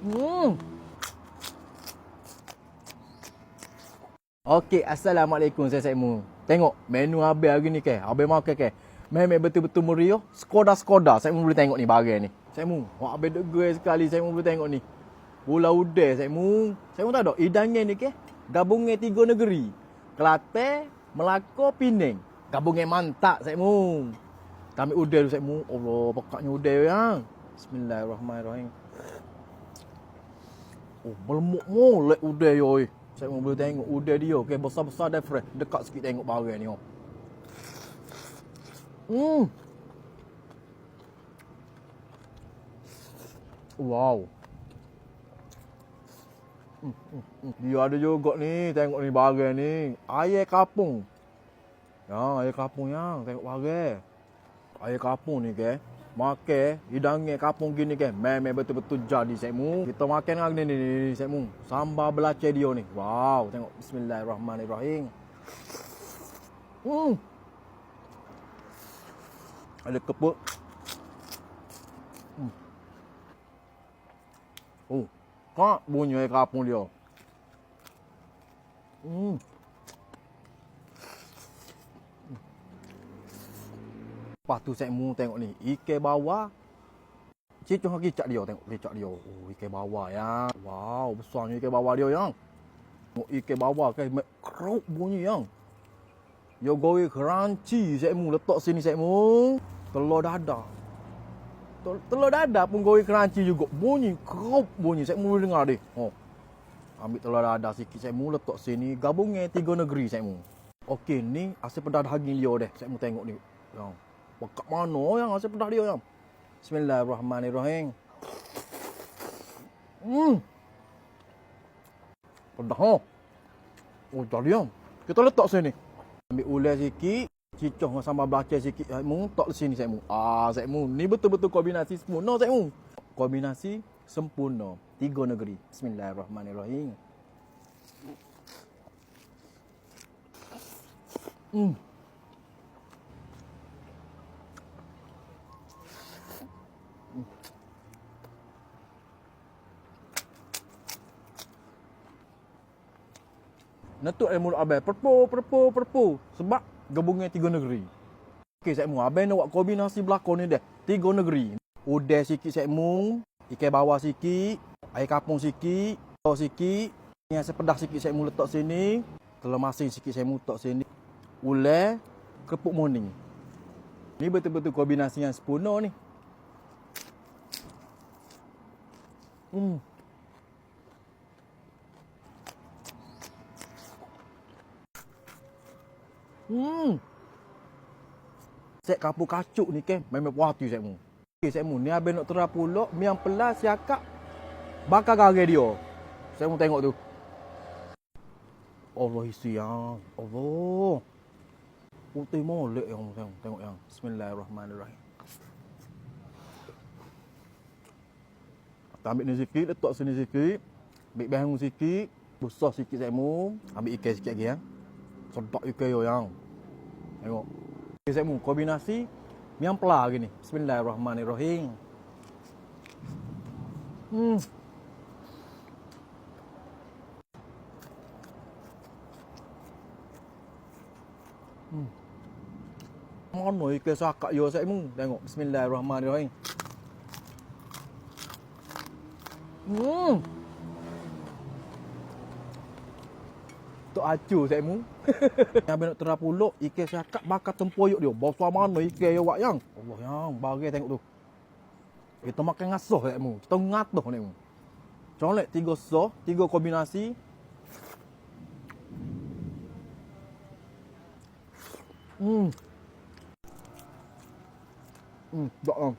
Hmm. Okey, Assalamualaikum saya Saidmu. Tengok menu habis hari ni ke. Habis makan ke. Memang betul-betul meriah. Skoda-skoda. Saidmu boleh tengok ni bahagian ni. Saidmu, wah habis degil sekali Saidmu boleh tengok ni. Pulau Udai Saidmu. Saidmu tak ada hidangnya ni ke. Gabungnya tiga negeri. Kelantan, Melaka, Penang. Gabungnya mantap Saidmu. Kami udai dulu Saidmu. Allah, pekaknya udai yang. Bismillahirrahmanirrahim. Oh, melemuk molek udai yo. Saya mau boleh tengok udai dia. Okay, besar-besar dan fresh. Dekat sikit tengok barang ni. Oh. Hmm. Wow. Hmm, hmm, hmm. Dia ada juga ni. Tengok ni barang ni. Air kapung. Ya, air kapung yang. Tengok barang. Air kapung ni ke. Makan hidangnya kapung gini ke. Memang betul-betul jadi sekmu. Kita makan hari ni ni, ni, sekmu. Sambal belacan dia ni. Wow, tengok bismillahirrahmanirrahim. Hmm. Ada kepuk. Hmm. Oh, kak bunyi kapung dia. Hmm. Lepas tu sekmu tengok ni. Ikan bawah. Cik cuma kicap dia tengok kicap dia. Oh, ikan bawah ya. Wow, besarnya ikan bawah dia yang. Tengok ikan bawah kan keruk bunyi yang. Yo goreng crunchy sekmu letak sini sekmu. Telur dadar. Telur dadar pun goreng crunchy juga. Bunyi keruk bunyi sekmu boleh dengar deh. Oh. Ambil telur dadar sikit sekmu letak sini. Gabungnya tiga negeri sekmu. Okey, ni asyik pedas daging dia deh. Sekmu tengok ni. Yang. Pekat mana yang asyik pedas dia yang. Bismillahirrahmanirrahim. Hmm. Pedas ha. Oh, jadi yang. Kita letak sini. Ambil ulas sikit. Cicoh dengan sambal belacan sikit. Mu tak sini saya. Ah, saya. Ni betul-betul kombinasi sempurna saya. Kombinasi sempurna. Tiga negeri. Bismillahirrahmanirrahim. Hmm. Netuk ilmu abang. Perpu, perpu, perpu. Sebab gabungnya tiga negeri. Okey, saya mu. Nak buat kombinasi belakang ni dah. Tiga negeri. Udai sikit saya. Ikan bawah sikit. Air kapung sikit. Telur sikit. Yang sepedah sikit saya letak sini. Telur masin sikit saya letak sini. Ulai. Kerupuk morning. Ni betul-betul kombinasi yang sempurna ni. Hmm. Hmm. Set kapur kacuk ni kan memang puas hati set mu. Okey set mu ni abang nak terap pulak miang pelas siakak bakar gare dia. Set mu tengok tu. Allah isi yang. Allah. Putih molek yang tengok, tengok yang. Bismillahirrahmanirrahim. Kita ambil ni sikit, letak sini sikit. Ambil bahan sikit. Besar sikit saya mu. Ambil ikan sikit lagi ya. Sedap ikan yo yang. Tengok. Okay, saya mu kombinasi miang pela gini. Bismillahirrahmanirrahim. Hmm. Hmm. Mana ikan sakak yo saya mu. Tengok. Bismillahirrahmanirrahim. Hmm. Tok acu saya mu. yang nak terap pulak, ikan syakak bakar tempoyuk dia. Besar mana ikan yang yang. Allah yang, bagi tengok tu. Kita makan ngasuh saya mu. Kita ngatuh ni mu. Colek tiga soh, tiga kombinasi. Hmm. Hmm, tak lah.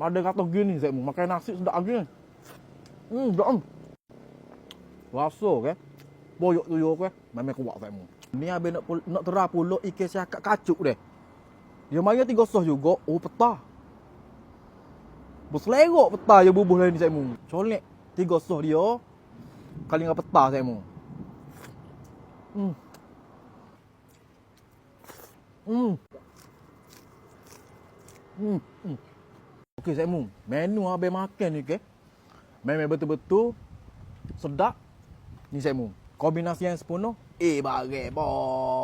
Ada kata gini saya mu. Makan nasi sedap lagi. Hmm, tak lah. Rasa ke? Okay? Boyok tu yo ke memang kuat kamu ni habis nak nak terah pula ikan siakak kacuk deh dia mari tiga sos juga oh petah Berselerok petah je bubuh lain ni saya mu. Colek tiga sos dia. Kali dengan petah saya mu. Hmm. Hmm. Hmm. hmm. Okey saya mu. Menu habis makan ni ke. Memang betul-betul sedap. Ni saya mu. Kombinasi yang sepenuh. Eh, bagai boh.